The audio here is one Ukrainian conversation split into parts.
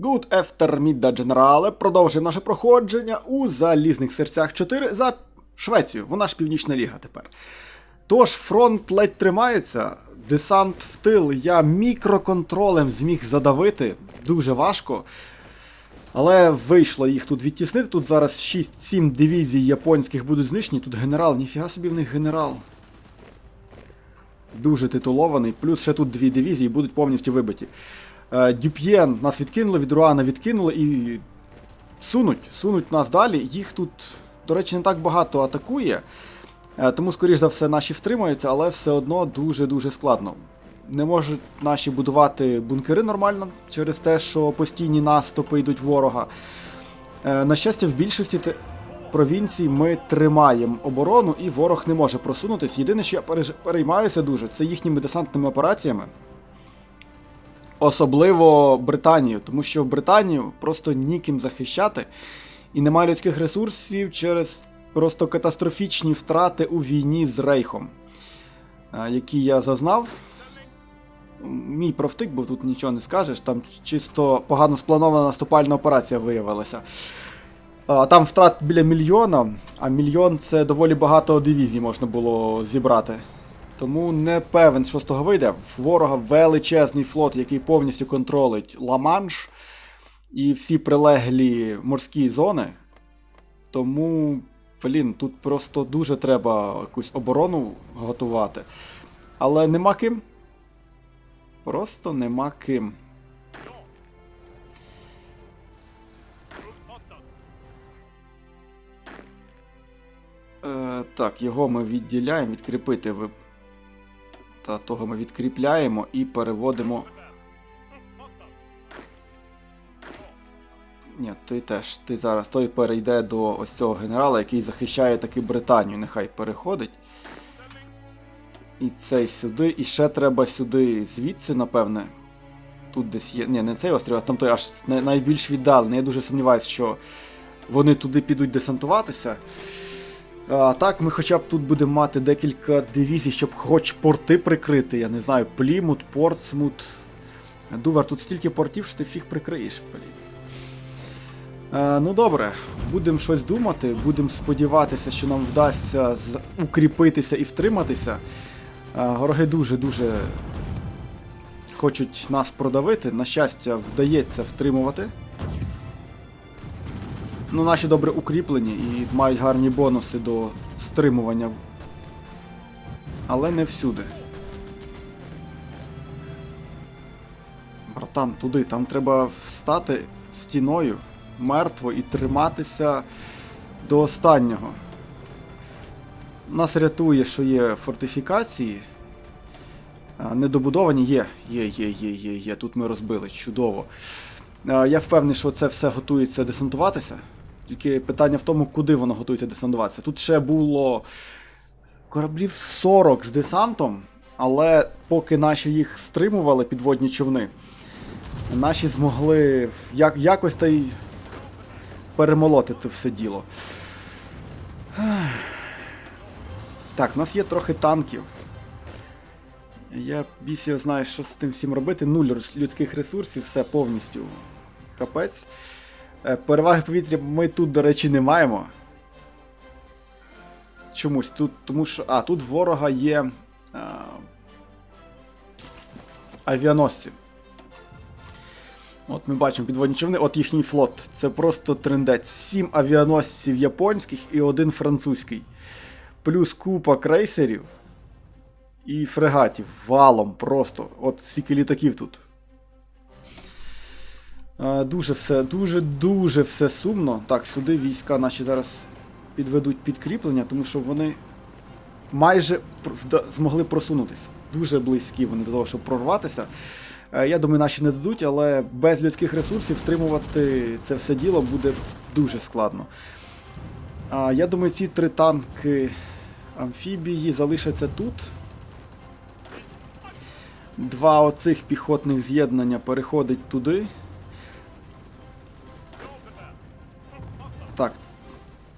Good afternoon, Generale. Продовжуємо наше проходження у Залізних серцях 4 за Швецію. Вона ж Північна Ліга тепер. Тож фронт ледь тримається. Десант в тил я мікроконтролем зміг задавити. Дуже важко. Але вийшло їх тут відтіснити. Тут зараз 6-7 дивізій японських будуть знищені. Тут генерал, ніфіга собі в них генерал. Дуже титулований. Плюс ще тут дві дивізії будуть повністю вибиті. Е, Дюп'єн нас відкинули, від Руана відкинули і сунуть, сунуть нас далі. Їх тут, до речі, не так багато атакує. Е, Тому, скоріш за все, наші втримаються, але все одно дуже-дуже складно. Не можуть наші будувати бункери нормально через те, що постійні наступи йдуть ворога. Е, На щастя, в більшості провінцій ми тримаємо оборону, і ворог не може просунутися. Єдине, що я переймаюся дуже, це їхніми десантними операціями. Особливо Британію, тому що в Британію просто ніким захищати, і немає людських ресурсів через просто катастрофічні втрати у війні з Рейхом, е, які я зазнав. Мій провтик, бо тут нічого не скажеш, там чисто погано спланована наступальна операція виявилася. Там втрат біля мільйона, а мільйон це доволі багато дивізій можна було зібрати. Тому не певен, що з того вийде. В ворога величезний флот, який повністю контролить Ла-Манш і всі прилеглі морські зони. Тому, блін, тут просто дуже треба якусь оборону готувати. Але нема ким. Просто нема ким. Е, так, його ми відділяємо, відкріпити ви. Та того ми відкріпляємо і переводимо. Ні, ти теж. Ти зараз той перейде до ось цього генерала, який захищає таки Британію. Нехай переходить. І цей сюди. І ще треба сюди звідси, напевне. Тут десь є. Ні, не цей острів, а там той аж найбільш віддалений. Я дуже сумніваюся, що вони туди підуть десантуватися. А так, ми хоча б тут будемо мати декілька дивізій, щоб хоч порти прикрити. Я не знаю, Плімут, Портсмут. Дувар, тут стільки портів, що ти фіг прикриєш. Е, ну добре, будемо щось думати, будемо сподіватися, що нам вдасться укріпитися і втриматися. Е, вороги дуже-дуже хочуть нас продавити. На щастя, вдається втримувати. Ну, наші добре укріплені і мають гарні бонуси до стримування. Але не всюди. Братан, туди, там треба встати стіною мертво і триматися до останнього. Нас рятує, що є фортифікації. Недобудовані є. Є, є, є, є, є. Тут ми розбили. Чудово. Я впевнений, що це все готується десантуватися. Тільки питання в тому, куди воно готується десантуватися. Тут ще було кораблів 40 з десантом, але поки наші їх стримували підводні човни, наші змогли як, якось та й перемолоти це все діло. Так, в нас є трохи танків. Я бісів знаю, що з тим всім робити. Нуль людських ресурсів, все повністю. Капець. Е, Переваги повітря ми тут, до речі, не маємо. Чомусь тут, тому що. А, тут ворога є. А, авіаносці. От ми бачимо підводні човни, от їхній флот. Це просто трендець. Сім авіаносців японських і один французький. Плюс купа крейсерів і фрегатів валом просто. От стільки літаків тут. Е, Дуже все, дуже-дуже все сумно. Так, сюди війська наші зараз підведуть підкріплення, тому що вони майже змогли просунутися. Дуже близькі вони до того, щоб прорватися. Е, Я думаю, наші не дадуть, але без людських ресурсів втримувати це все діло буде дуже складно. Я думаю, ці три танки амфібії залишаться тут. Два оцих піхотних з'єднання переходить туди.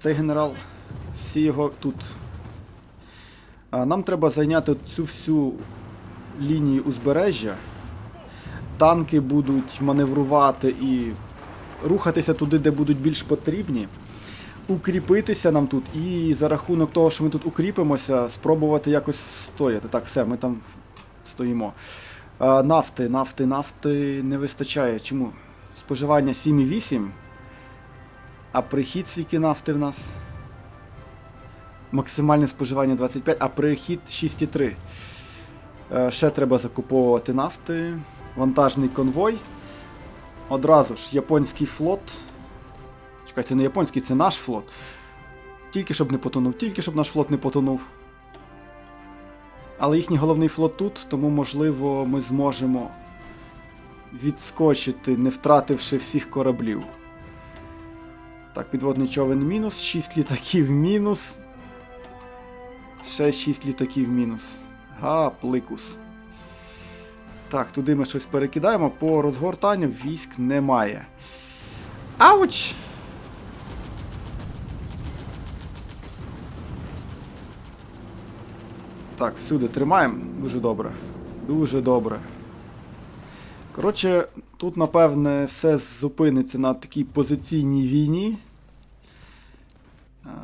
Цей генерал, всі його тут. Нам треба зайняти цю всю лінію узбережжя. танки будуть маневрувати і рухатися туди, де будуть більш потрібні. Укріпитися нам тут і за рахунок того, що ми тут укріпимося, спробувати якось встояти. Так, все, ми там стоїмо. Нафти, нафти, нафти не вистачає. Чому? Споживання 7,8. А прихід скільки нафти в нас? Максимальне споживання 25, а прихід 6,3. Е, Ще треба закуповувати нафти. Вантажний конвой. Одразу ж японський флот. Чекай, це не японський, це наш флот. Тільки щоб не потонув, тільки щоб наш флот не потонув. Але їхній головний флот тут, тому можливо ми зможемо відскочити, не втративши всіх кораблів. Так, підводний човен мінус, 6 літаків мінус. Ще 6 літаків мінус. Гапликус. Так, туди ми щось перекидаємо. По розгортанню військ немає. Ауч! Так, всюди тримаємо. Дуже добре. Дуже добре. Коротше, тут, напевне, все зупиниться на такій позиційній війні.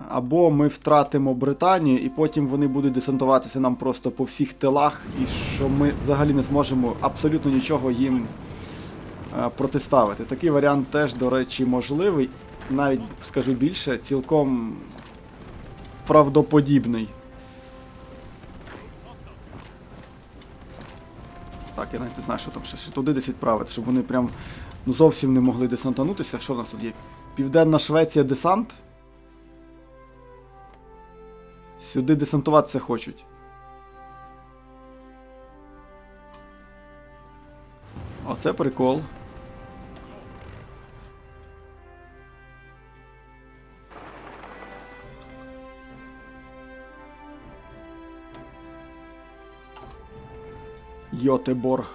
Або ми втратимо Британію, і потім вони будуть десантуватися нам просто по всіх тилах, і що ми взагалі не зможемо абсолютно нічого їм е, протиставити. Такий варіант теж, до речі, можливий. Навіть скажу більше, цілком правдоподібний. Так, я навіть не знаю, що там ще, ще туди десь відправити, щоб вони прям ну, зовсім не могли десантанутися. Що в нас тут є? Південна Швеція десант. Сюди десантуватися хочуть. Оце прикол. Йотеборг.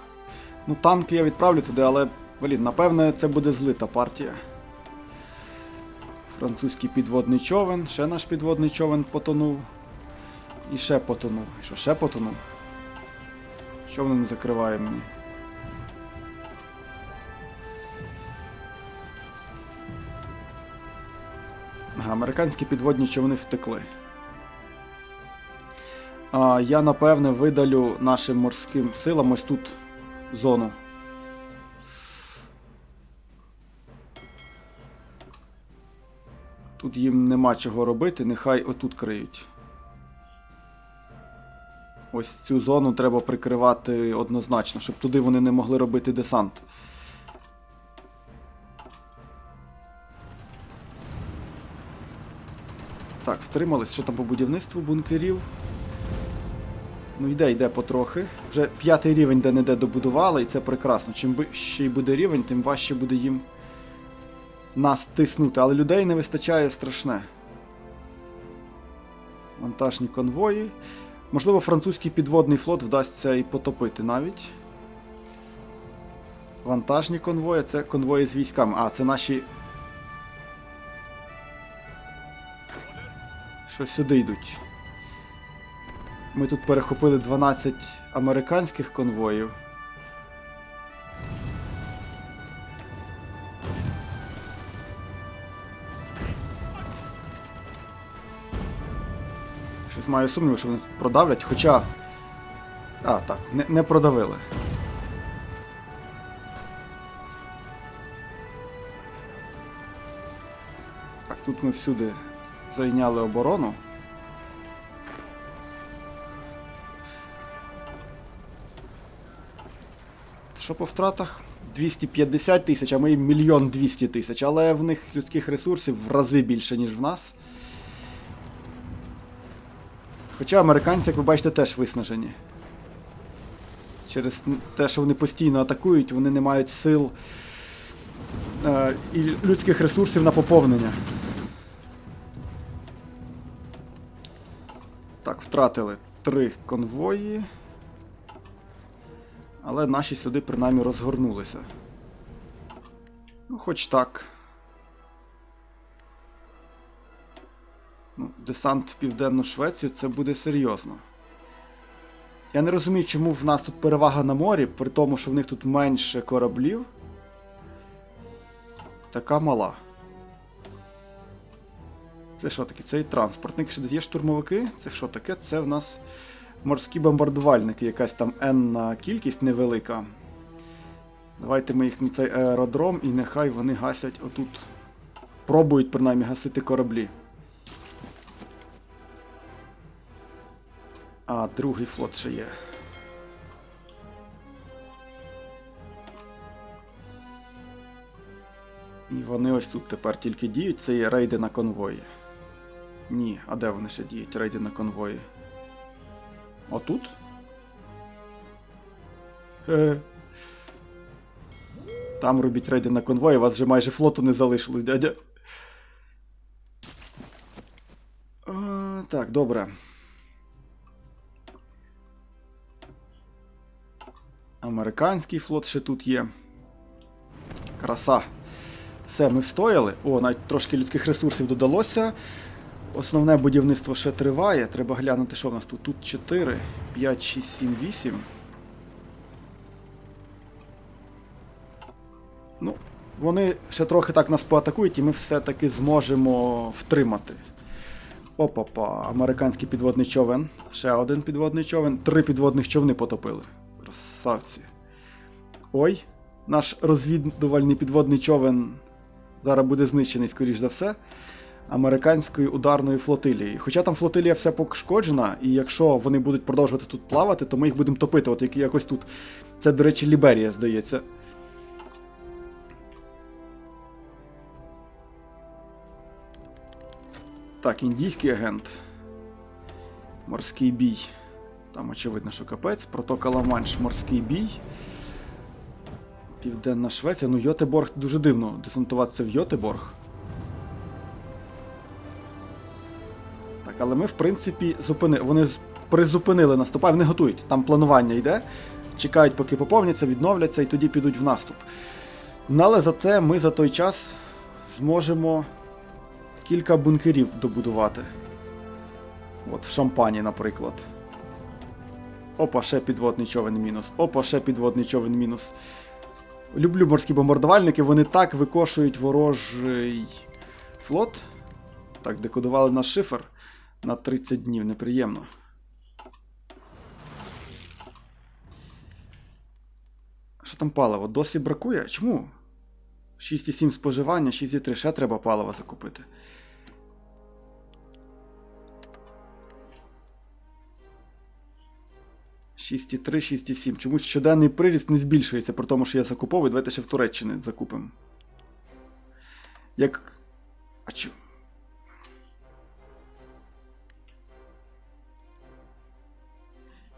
Ну, танки я відправлю туди, але, блін, напевне, це буде злита партія. Французький підводний човен, ще наш підводний човен потонув. І ще потонув. Що, ще потонув? Що воно не закриває мені? Ага, американські підводні човни втекли. Я напевне видалю нашим морським силам ось тут зону. Тут їм нема чого робити, нехай отут криють. Ось цю зону треба прикривати однозначно, щоб туди вони не могли робити десант. Так, втримались. Що там по будівництву бункерів? Ну, йде, йде потрохи. Вже п'ятий рівень де-не-де добудували, і це прекрасно. Чим вищий буде рівень, тим важче буде їм нас тиснути. Але людей не вистачає страшне. Вантажні конвої. Можливо, французький підводний флот вдасться і потопити навіть. Вантажні конвої це конвої з військами. А, це наші. Що сюди йдуть. Ми тут перехопили 12 американських конвоїв. Щось маю сумнів, що вони продавлять, хоча. А, так, не, не продавили. Так, тут ми всюди зайняли оборону. Що по втратах? 250 тисяч, а ми мільйон 200 тисяч, але в них людських ресурсів в рази більше, ніж в нас. Хоча американці, як ви бачите, теж виснажені. Через те, що вони постійно атакують, вони не мають сил е, і людських ресурсів на поповнення. Так, втратили три конвої. Але наші сюди принаймні розгорнулися. Ну, хоч так. Ну, Десант в Південну Швецію це буде серйозно. Я не розумію, чому в нас тут перевага на морі, при тому, що в них тут менше кораблів. Така мала. Це що таке? Це і транспортник. Ще десь є штурмовики. Це що таке? Це в нас морські бомбардувальники, якась там енна кількість невелика. Давайте ми їх на цей аеродром і нехай вони гасять отут. Пробують принаймні гасити кораблі. А, другий флот ще є. І вони ось тут тепер тільки діють. Це є рейди на конвої. Ні, а де вони ще діють? Рейди на конвої? Отут? Е. Там робіть рейди на конвої, вас вже майже флоту не залишилось, дядя. А, так, добре. Американський флот ще тут є. Краса. Все, ми встояли. О, навіть трошки людських ресурсів додалося. Основне будівництво ще триває. Треба глянути, що в нас тут. Тут 4, 5, 6, 7, 8. Ну, вони ще трохи так нас поатакують, і ми все-таки зможемо втримати. Опа-па, американський підводний човен. Ще один підводний човен. Три підводних човни потопили. Красавці. Ой, наш розвідувальний підводний човен зараз буде знищений, скоріш за все, американською ударною флотилією. Хоча там флотилія вся пошкоджена, і якщо вони будуть продовжувати тут плавати, то ми їх будемо топити, от як якось тут. Це, до речі, Ліберія, здається. Так, індійський агент. Морський бій. Там очевидно, що капець. Протока Ла-Манш, морський бій. Південна Швеція. Ну, Йотеборг дуже дивно десантуватися в Йотеборг. Але ми, в принципі, зупини... вони призупинили наступ, а вони готують. Там планування йде. Чекають, поки поповняться, відновляться і тоді підуть в наступ. Ну, але зате ми за той час зможемо кілька бункерів добудувати. От, в Шампані, наприклад. Опа, ще підводний човен мінус. Опа, ще підводний човен мінус. Люблю морські бомбардувальники, вони так викошують ворожий флот. Так, декодували наш шифр на 30 днів, неприємно. Що там паливо? Досі бракує? Чому? 6,7 споживання, 6,3 ще треба палива закупити. Шість і три, шість і сім. Чомусь щоденний приріст не збільшується, при тому, що я закуповую. Давайте ще в Туреччини закупимо. Як. А чо?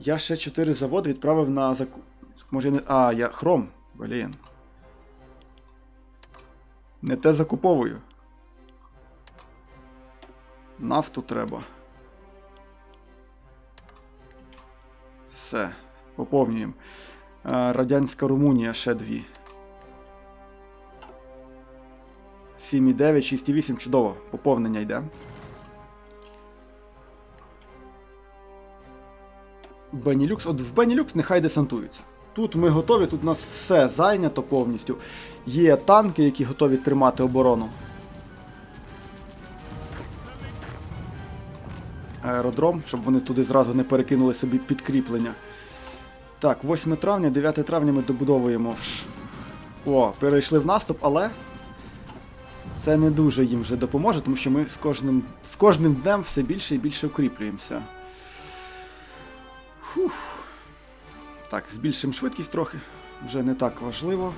Я ще 4 заводи відправив на заку... Може не. А, я хром. Блін. Не те закуповую. Нафту треба. Все, поповнюємо. Е, Радянська Румунія ще дві. 7,9, 6,8, чудово. Поповнення йде. Бенілюкс. От в Бенілюкс нехай десантуються. Тут ми готові, тут у нас все зайнято повністю. Є танки, які готові тримати оборону. Аеродром, щоб вони туди зразу не перекинули собі підкріплення. Так, 8 травня, 9 травня ми добудовуємо. О, перейшли в наступ, але це не дуже їм вже допоможе, тому що ми з кожним, з кожним днем все більше і більше укріплюємося. Фух. Так, збільшимо швидкість трохи. Вже не так важливо.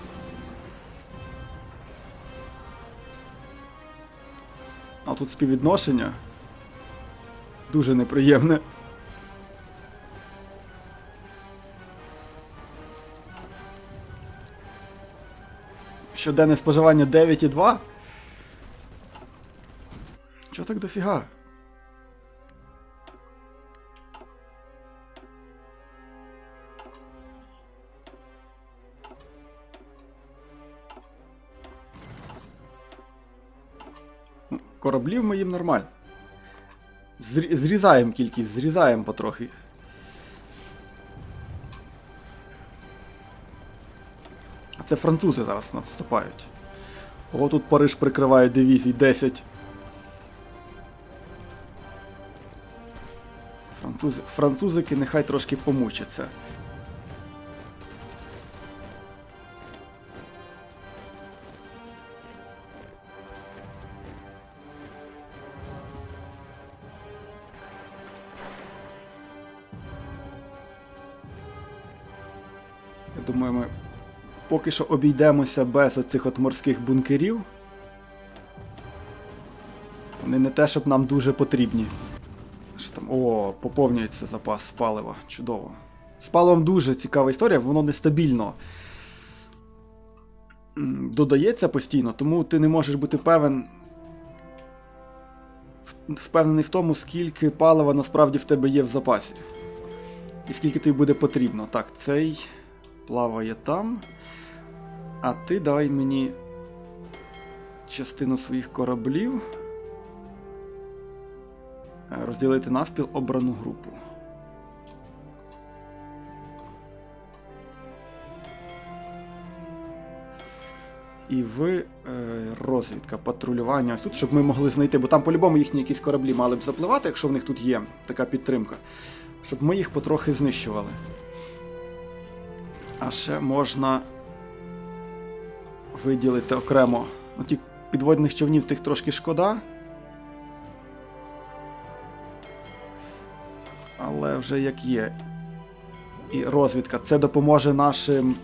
А тут співвідношення. Дуже неприємне. Щоденне споживання 9,2. Чого так дофіга? кораблів ми їм нормально. Зрізаємо кількість, зрізаємо потрохи. А Це французи зараз наступають. О, тут Париж прикриває дивізій 10. Французи, Французики нехай трошки помучаться. Поки що обійдемося без оцих от морських бункерів. Вони не те, щоб нам дуже потрібні. Що там? О, поповнюється запас палива. Чудово. З паливом дуже цікава історія, воно нестабільно додається постійно, тому ти не можеш бути певен. Впевнений в тому, скільки палива насправді в тебе є в запасі. І скільки тобі буде потрібно. Так, цей плаває там. А ти дай мені частину своїх кораблів. Е, Розділити навпіл обрану групу. І ви е, розвідка, патрулювання ось тут, щоб ми могли знайти, бо там по-любому їхні якісь кораблі мали б запливати, якщо в них тут є така підтримка, щоб ми їх потрохи знищували. А ще можна виділити окремо. Ну, ті підводних човнів тих трошки шкода. Але вже як є. І розвідка. Це допоможе нашим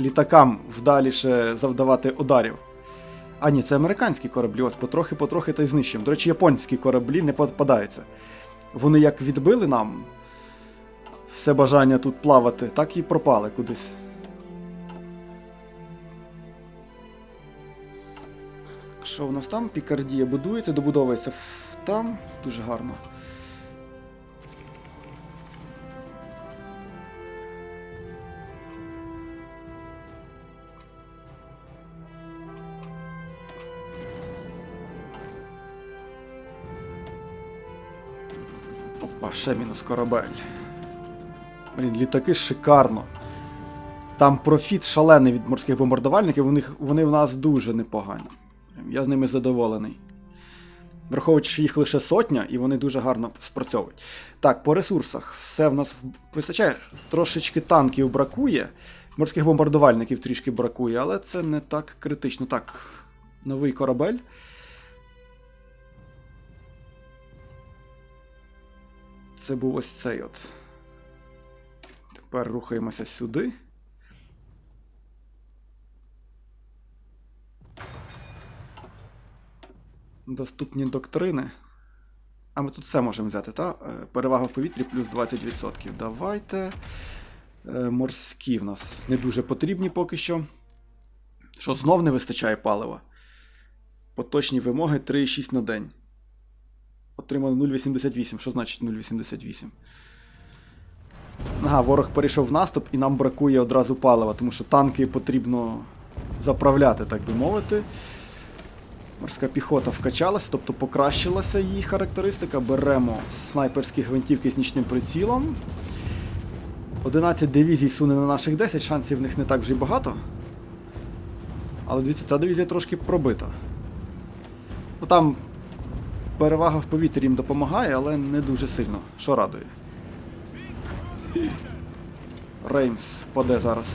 літакам вдаліше завдавати ударів. А ні, це американські кораблі. Ось потрохи-потрохи та й знищимо. До речі, японські кораблі не попадаються. Вони як відбили нам все бажання тут плавати, так і пропали кудись. Що в нас там? Пікардія будується, добудовується там. Дуже гарно. Опа, ще мінус корабель. Блін, літаки шикарно. Там профіт шалений від морських бомбардувальників, них, вони в нас дуже непогані. Я з ними задоволений. Враховуючи, їх лише сотня, і вони дуже гарно спрацьовують. Так, по ресурсах. Все в нас вистачає. Трошечки танків бракує. Морських бомбардувальників трішки бракує, але це не так критично. Так, новий корабель. Це був ось цей от. Тепер рухаємося сюди. Доступні доктрини. А ми тут все можемо взяти, так? Перевага в повітрі плюс 20%. Давайте. Е, Морські в нас не дуже потрібні поки що. Що знов не вистачає палива. Поточні вимоги 3,6 на день. Отримали 0,88. Що значить 0,88? Ага, ворог перейшов в наступ і нам бракує одразу палива, тому що танки потрібно заправляти, так би мовити. Морська піхота вкачалася, тобто покращилася її характеристика. Беремо снайперські гвинтівки з нічним прицілом. 11 дивізій суне на наших 10, шансів в них не так вже й багато. Але дивіться, ця дивізія трошки пробита. Ну там перевага в повітрі їм допомагає, але не дуже сильно. Що радує. Реймс паде зараз.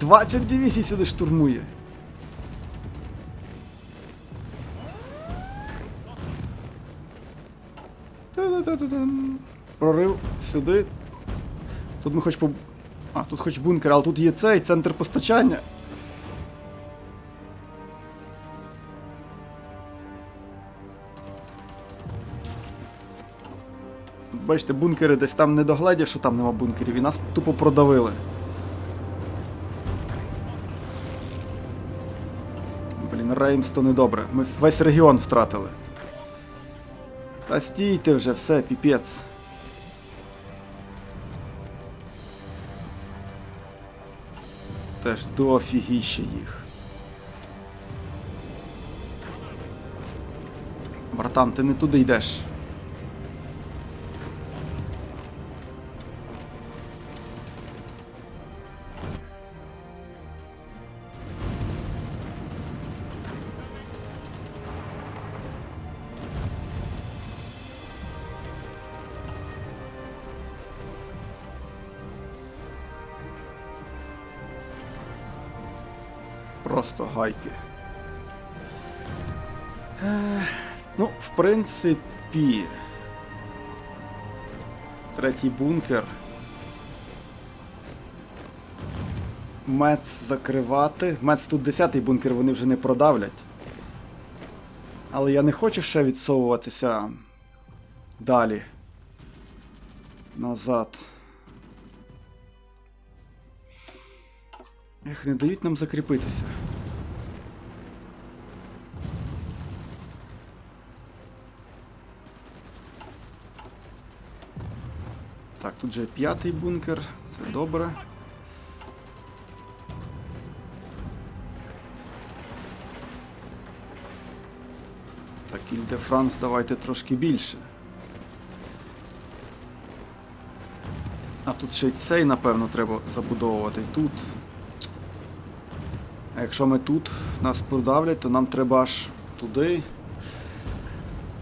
20 дивізій сюди штурмує. Прорив сюди. Тут ми хоч по. А, тут хоч бункер, але тут є цей центр постачання. Бачите, бункери десь там не догледів, що там нема бункерів, і нас тупо продавили. Блін, то недобре. Ми весь регіон втратили. Та стійте вже, все, піпець. Теж дофігіще їх. Братан, ти не туди йдеш. Просто гайки. Ну, в принципі. Третій бункер. Мец закривати. Мец тут 10-й бункер вони вже не продавлять. Але я не хочу ще відсовуватися далі. Назад. Ех, не дають нам закріпитися. Так, тут же п'ятий бункер, це добре. Так, Іль Франс давайте трошки більше. А тут ще й цей, напевно, треба забудовувати. Тут. Якщо ми тут нас продавлять, то нам треба аж туди.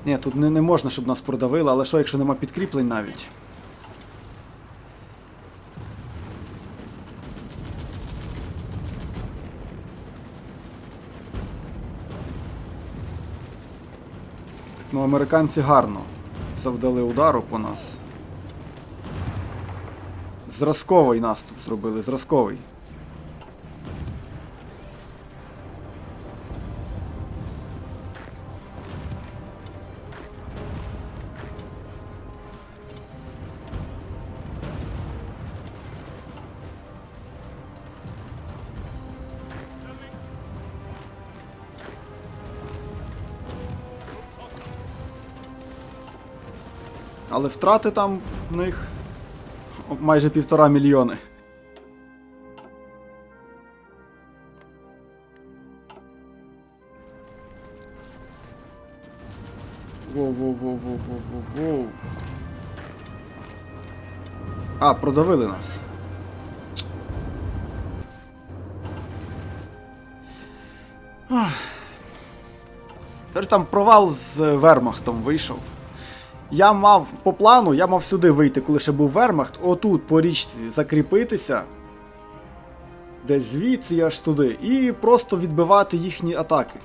Ні, тут не, не можна, щоб нас продавили, але що, якщо нема підкріплень навіть? Ну, американці гарно завдали удару по нас. Зразковий наступ зробили, зразковий. Але втрати там в них майже півтора мільйони. Воу-воу-воу-воу-воу-воу-воу. А, продавили нас. Ах. Тепер там провал з Вермахтом вийшов. Я мав по плану, я мав сюди вийти, коли ще був Вермахт, отут по річці закріпитися. Десь звідси аж туди. І просто відбивати їхні атаки.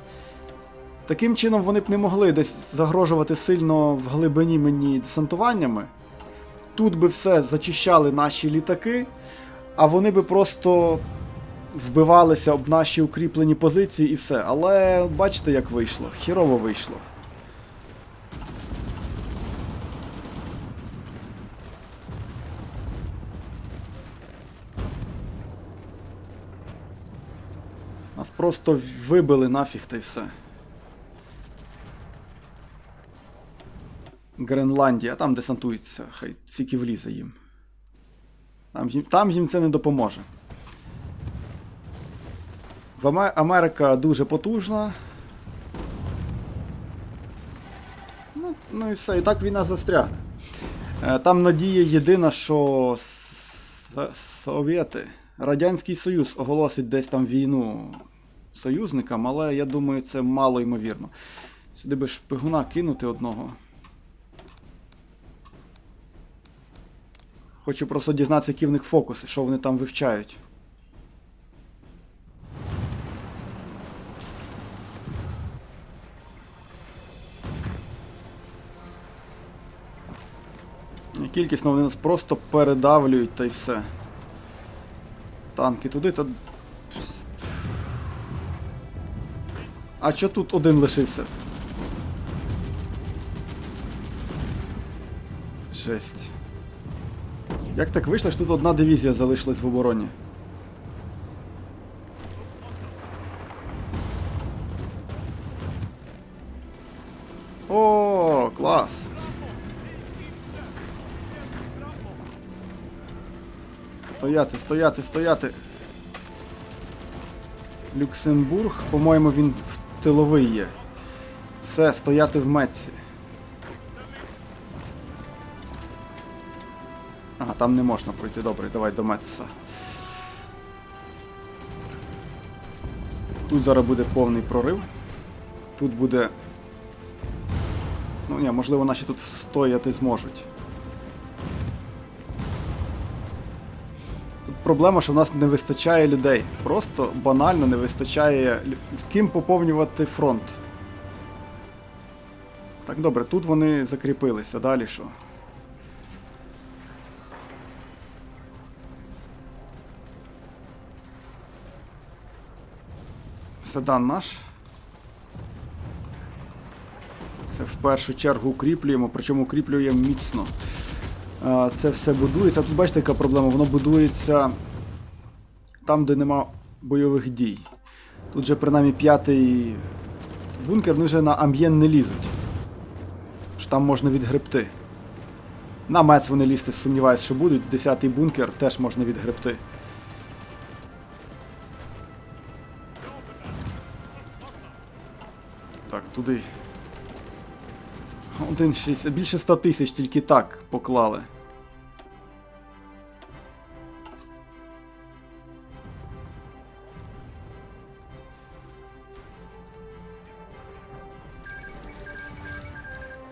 Таким чином вони б не могли десь загрожувати сильно в глибині мені десантуваннями. Тут би все зачищали наші літаки, а вони би просто вбивалися об наші укріплені позиції і все. Але бачите, як вийшло. Хірово вийшло. Нас просто вибили нафіг та й все. Гренландія, там десантується, хай тільки влізе їм. Там їм, там їм це не допоможе. В Аме- Америка дуже потужна. Ну, ну і все, і так війна застрягне. Е, Там надія єдина, що Совєти, Радянський Союз оголосить десь там війну союзникам, але я думаю, це мало ймовірно. Сюди би шпигуна кинути одного. Хочу просто дізнатися, які в них фокуси, що вони там вивчають. І Кількісно вони нас просто передавлюють та й все. Танки туди та. А що тут один лишився? Жесть. Як так вийшло, що тут одна дивізія залишилась в обороні? О, клас! Стояти, стояти, стояти. Люксембург, по-моєму, він в тиловий є. Все, стояти в Метці. Ага, там не можна пройти. Добре, давай до Метца. Тут зараз буде повний прорив. Тут буде. Ну ні, можливо, наші тут стояти зможуть. Проблема, що в нас не вистачає людей. Просто банально не вистачає ким поповнювати фронт. Так, добре, тут вони закріпилися. Далі що? Седан наш. Це в першу чергу укріплюємо, причому укріплюємо міцно. Це все будується. Тут бачите, яка проблема? Воно будується там, де нема бойових дій. Тут же принаймні п'ятий бункер, вони вже на ам'єн не лізуть. Що там можна відгребти. На мец вони лізти сумніваюся, що будуть. Десятий бункер теж можна відгребти. Так, туди. Один шість. Більше 100 тисяч тільки так поклали.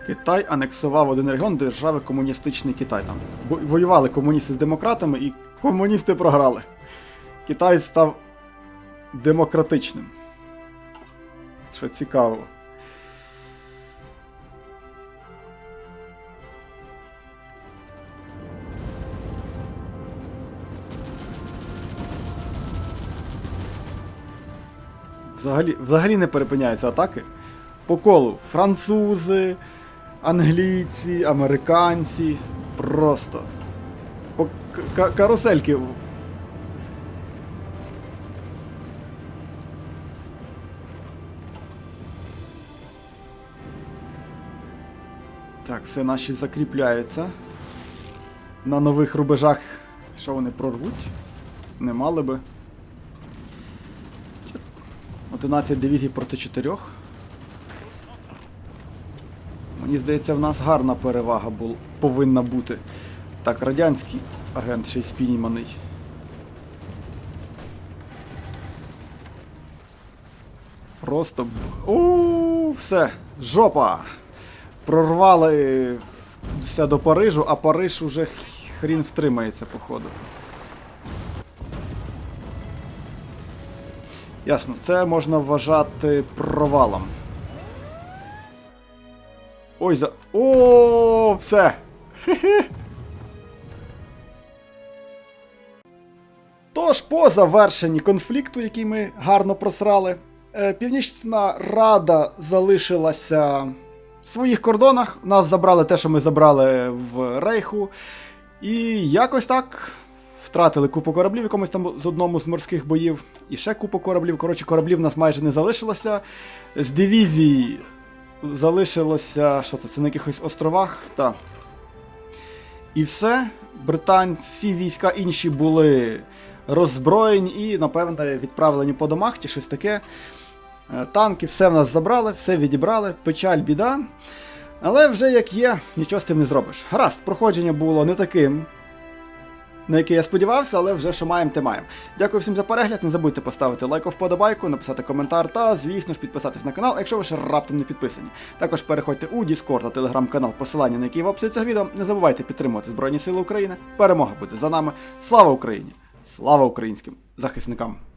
Китай анексував один регіон держави комуністичний Китай. Там воювали комуністи з демократами і комуністи програли. Китай став демократичним. Що цікаво. Взагалі, взагалі не перепиняються атаки. По колу французи, англійці, американці. Просто. По карусельки. Так, все наші закріпляються. На нових рубежах. Що вони прорвуть? Не мали би. 11 дивізій проти 4. Мені здається, в нас гарна перевага бул... повинна бути. Так, радянський агент ще й спійманий. Просто. У, все, жопа! Прорвали все до Парижу, а Париж уже хрін втримається, походу. Ясно, це можна вважати провалом. Ой, за. О, все! Тож, по завершенні конфлікту, який ми гарно просрали, е, Північна Рада залишилася в своїх кордонах. Нас забрали те, що ми забрали в Рейху. І якось так втратили купу кораблів якомусь там з одному з морських боїв. І ще купу кораблів. Коротше, кораблів в нас майже не залишилося. З дивізій залишилося. Що це? Це на якихось островах? Так. І все. Британь, всі війська інші були роззброєні і, напевне, відправлені по домах чи щось таке. Е, Танки, все в нас забрали, все відібрали, печаль, біда. Але вже як є, нічого з тим не зробиш. Гаразд, проходження було не таким, на який я сподівався, але вже що маємо, те маємо. Дякую всім за перегляд. Не забудьте поставити лайк вподобайку, написати коментар та, звісно ж, підписатись на канал, якщо ви ще раптом не підписані. Також переходьте у Discord та телеграм-канал, посилання на який в описі цього відео. Не забувайте підтримувати Збройні Сили України. Перемога буде за нами. Слава Україні! Слава українським захисникам!